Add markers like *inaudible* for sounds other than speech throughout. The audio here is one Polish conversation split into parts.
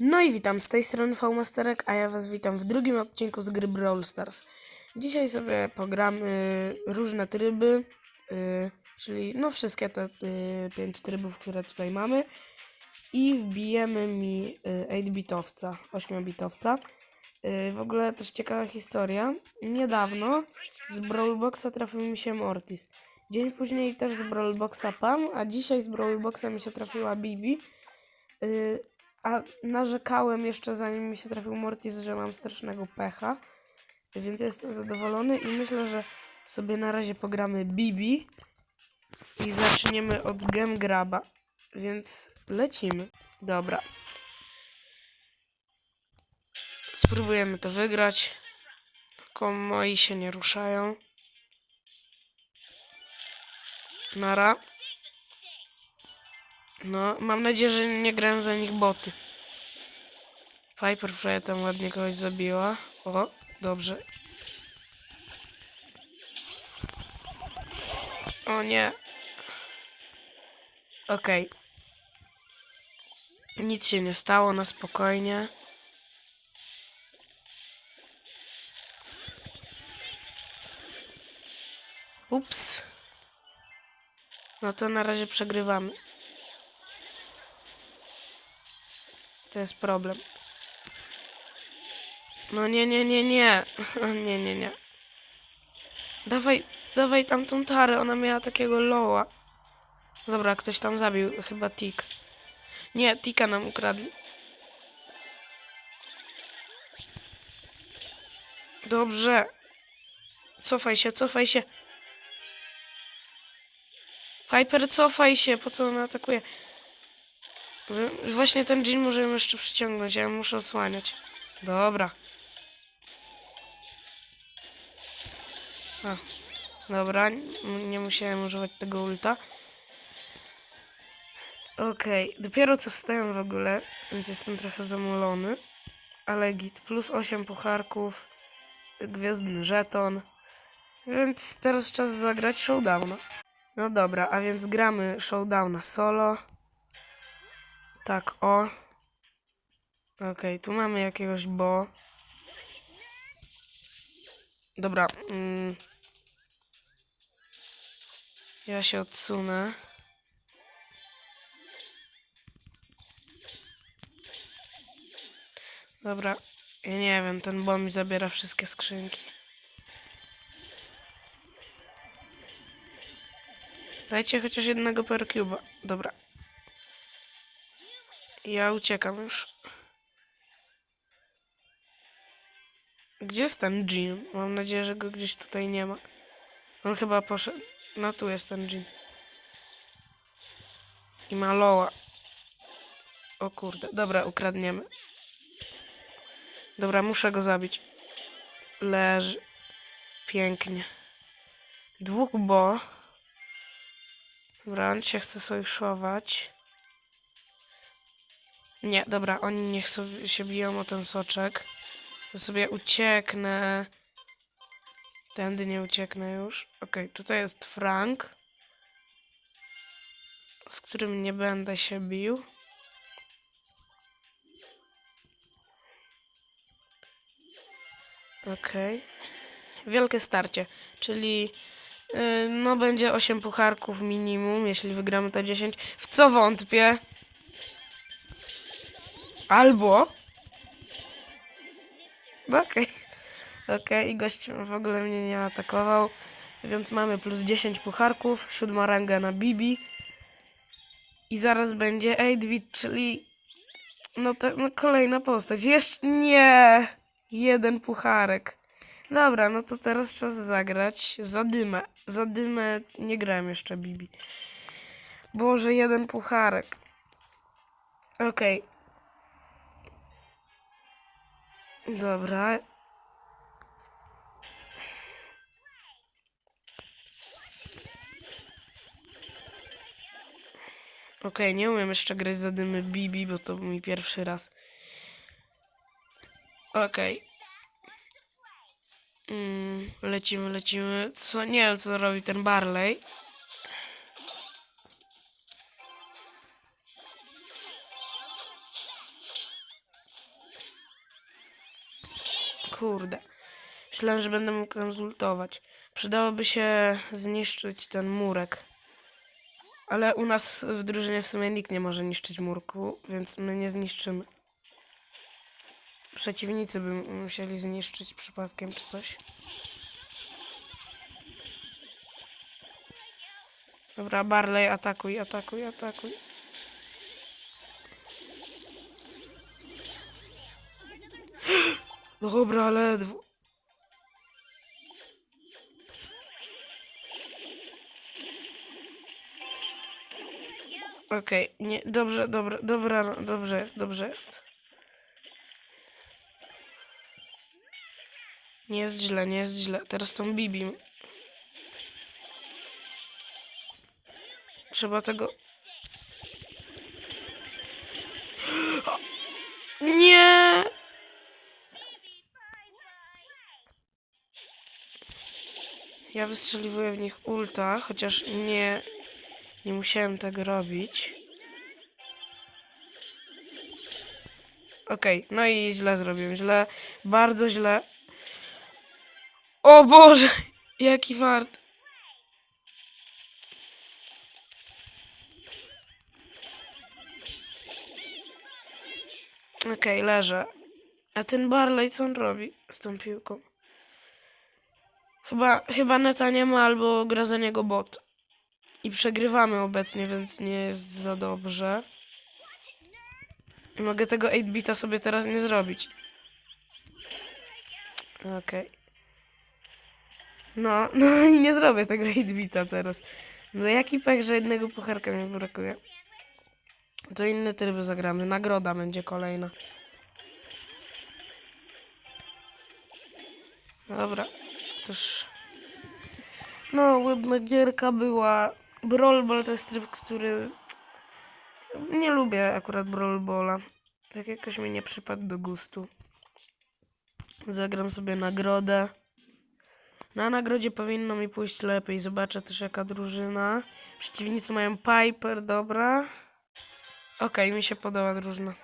No i witam, z tej strony V-Masterek, a ja was witam w drugim odcinku z gry Brawl Stars. Dzisiaj sobie pogramy różne tryby, y, czyli no wszystkie te y, pięć trybów, które tutaj mamy i wbijemy mi y, 8-bitowca, 8-bitowca. Y, w ogóle też ciekawa historia. Niedawno z Brawlboxa trafił mi się Mortis. Dzień później też z Brawlboxa Pam, a dzisiaj z Brawlboxa mi się trafiła Bibi. A narzekałem jeszcze zanim mi się trafił Mortis, że mam strasznego pecha. Więc jestem zadowolony i myślę, że sobie na razie pogramy Bibi i zaczniemy od Gem Graba. Więc lecimy. Dobra. Spróbujemy to wygrać. Tylko moi się nie ruszają. Nara. No, mam nadzieję, że nie grają za nich boty. Piper prawie tam ładnie kogoś zabiła. O, dobrze. O nie. Okej. Nic się nie stało, na spokojnie. Ups. No to na razie przegrywamy. To jest problem. No nie, nie, nie, nie. *laughs* Nie, nie, nie. Dawaj, dawaj tamtą tarę, ona miała takiego loła. Dobra, ktoś tam zabił, chyba Tik. Nie, Tika nam ukradli. Dobrze. Cofaj się, cofaj się. Piper, cofaj się, po co ona atakuje? Właśnie ten dżin możemy jeszcze przyciągnąć, ja muszę odsłaniać. Dobra. A, dobra, nie musiałem używać tego ulta. Okej, dopiero co wstałem w ogóle, więc jestem trochę zamulony. Ale git, plus 8 pucharków, gwiazdny żeton. Więc teraz czas zagrać showdowna. No dobra, a więc gramy showdowna solo. Tak, o. Okej, tu mamy jakiegoś bo. Dobra. Mm. Ja się odsunę. Dobra. Ja nie wiem, ten bo mi zabiera wszystkie skrzynki. Dajcie chociaż jednego per cube'a. Dobra. Ja uciekam już. Gdzie jest ten Jim? Mam nadzieję, że go gdzieś tutaj nie ma. On chyba poszedł. No tu jest ten Jim. I ma Loa. O kurde. Dobra, ukradniemy. Dobra, muszę go zabić. Leży. Pięknie. Dwóch bo. Dobra, on się chce sojuszować. Nie, dobra, oni niech sobie się biją o ten soczek. To sobie ucieknę. Tędy nie ucieknę już. Okej, tutaj jest Frank. Z którym nie będę się bił. Okej. Wielkie starcie, czyli yy, no będzie 8 pucharków minimum, jeśli wygramy to 10. W co wątpię? Albo Okej. Okej, i gość w ogóle mnie nie atakował. Więc mamy plus 10 pucharków, siódma ranga na Bibi. I zaraz będzie 8 czyli no, to, no kolejna postać. Jeszcze nie! Jeden pucharek. Dobra, no to teraz czas zagrać. Zadymę. Zadymę nie grałem jeszcze Bibi. Boże, jeden pucharek. Okej. Dobra. Okej, nie umiem jeszcze grać za dymy Bibi, bo to mój pierwszy raz. Okej. Mm, lecimy, lecimy. Co, nie wiem, co robi ten Barley. Kurde. Myślałem, że będę mógł tam zultować. Przydałoby się zniszczyć ten murek. Ale u nas w drużynie w sumie nikt nie może niszczyć murku, więc my nie zniszczymy. Przeciwnicy by musieli zniszczyć przypadkiem czy coś. Dobra, Barley, atakuj, atakuj, atakuj. Dobra, ledwo. Okej, nie, dobrze, dobra, dobra, no, dobrze jest, dobrze jest. Nie jest źle, nie jest źle. Teraz tą Bibi. Trzeba tego... *gasps* Nie! Ja wystrzeliwuję w nich ulta, chociaż nie, nie musiałem tego robić. Okej, no i źle zrobiłem, źle, bardzo źle. O Boże, *laughs* jaki fart. Okej, leżę. A ten Barley co on robi z tą piłką? Chyba, chyba neta nie ma albo gra za niego bot. I przegrywamy obecnie, więc nie jest za dobrze. I mogę tego 8-bita sobie teraz nie zrobić. Okej. No, *laughs* no i nie zrobię tego 8-bita teraz. No jaki pech, że jednego pucharka mi brakuje. To inne tryby zagramy. Nagroda będzie kolejna. Dobra. Toż... No, łebna gierka była... Brawl Ball to jest tryb, który... Nie lubię akurat Brawl Balla. Tak jakoś mi nie przypadł do gustu. Zagram sobie nagrodę. Na nagrodzie powinno mi pójść lepiej. Zobaczę też jaka drużyna. Przeciwnicy mają Piper, dobra. Okej, mi się podoba drużyna.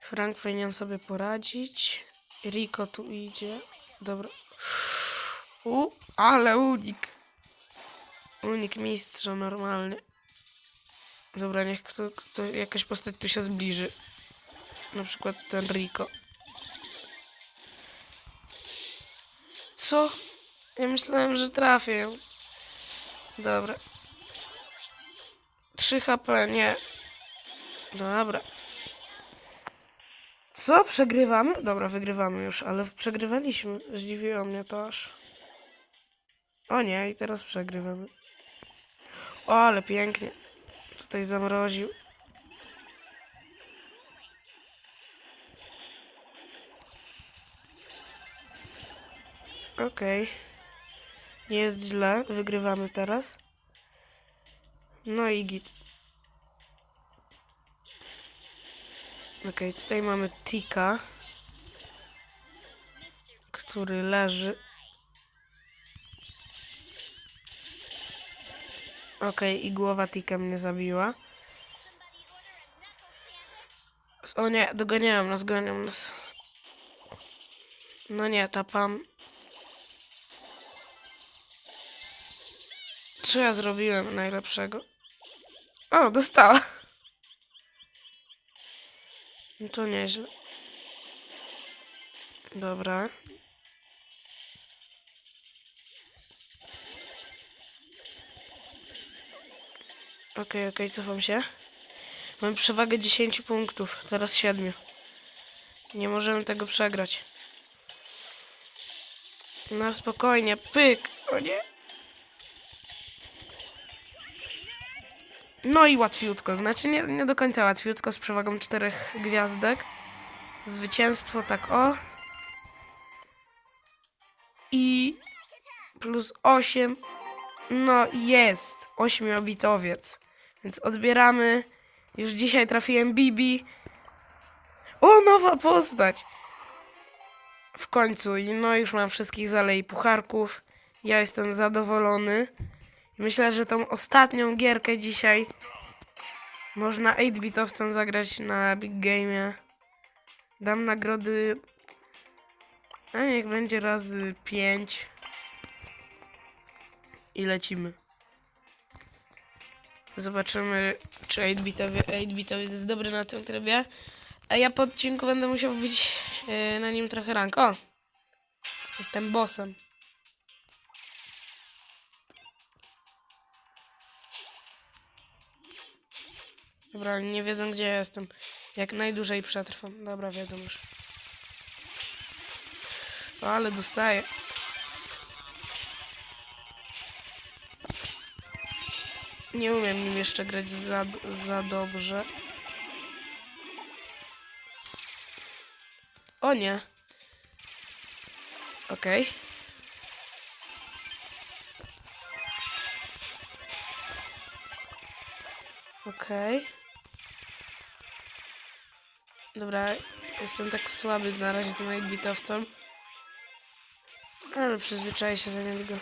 Frank powinien sobie poradzić. Rico tu idzie. Dobra. U, ale unik. Unik mistrza normalnie. Dobra, niech kto, kto, jakaś postać tu się zbliży. Na przykład ten Rico. Co? Ja myślałem, że trafię. Dobra. 3 HP, nie. Dobra. Co? Przegrywamy? Dobra, wygrywamy już, ale przegrywaliśmy. Zdziwiło mnie to aż. O nie, i teraz przegrywamy. O, ale pięknie. Tutaj zamroził. Okej. Nie jest źle. Wygrywamy teraz. No i git. Okej, tutaj mamy Tika, który leży. Okej, i głowa Tika mnie zabiła. O nie, doganiają nas, gonią nas. No nie, ta Pam. Co ja zrobiłem najlepszego? O, dostała. No to nieźle. Dobra. Okej, okej, cofam się. Mam przewagę 10 punktów, teraz 7. Nie możemy tego przegrać. Na spokojnie, pyk! O nie! No i łatwiutko, znaczy nie, nie do końca łatwiutko, z przewagą czterech gwiazdek. Zwycięstwo, tak o. I plus 8. No jest, ośmiobitowiec. Więc odbieramy. Już dzisiaj trafiłem Bibi. O, nowa postać. W końcu, no już mam wszystkich zalei pucharków. Ja jestem zadowolony. Myślę, że tą ostatnią gierkę dzisiaj można 8-bitowcem zagrać na Big Game'ie. Dam nagrody. A niech będzie razy 5. I lecimy. Zobaczymy, czy 8-bitowy 8-bitowy jest dobry na tym trybie. A ja po odcinku będę musiał wbić e, na nim trochę rank. O! Jestem bossem. Dobra, nie wiedzą gdzie ja jestem. Jak najdłużej przetrwam. Dobra, wiedzą już. O, ale dostaję. Nie umiem nim jeszcze grać za, za dobrze. O nie. Okej. Okej. Dobra, jestem tak słaby na razie tym bitowcem. Ale przyzwyczaję się za niego.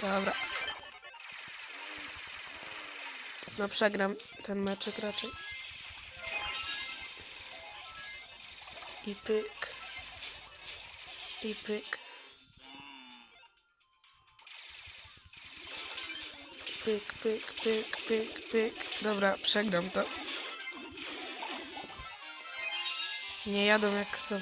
Dobra. No przegram ten meczek raczej. I pyk. I pyk. Pyk, pyk, pyk, pyk, pyk. Dobra, przegram to. Nie jadą jak chcą.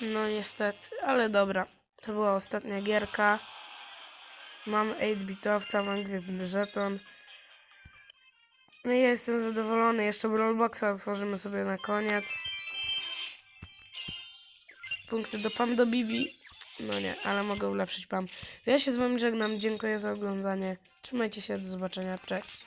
No niestety, ale dobra. To była ostatnia gierka. Mam 8-bitowca, mam gwiezdny żeton. No i ja jestem zadowolony. Jeszcze Rollboxa otworzymy sobie na koniec. Punkty do Pam do Bibi. No nie, ale mogę ulepszyć Pam. To ja się z wami żegnam. Dziękuję za oglądanie. Trzymajcie się, do zobaczenia. Cześć.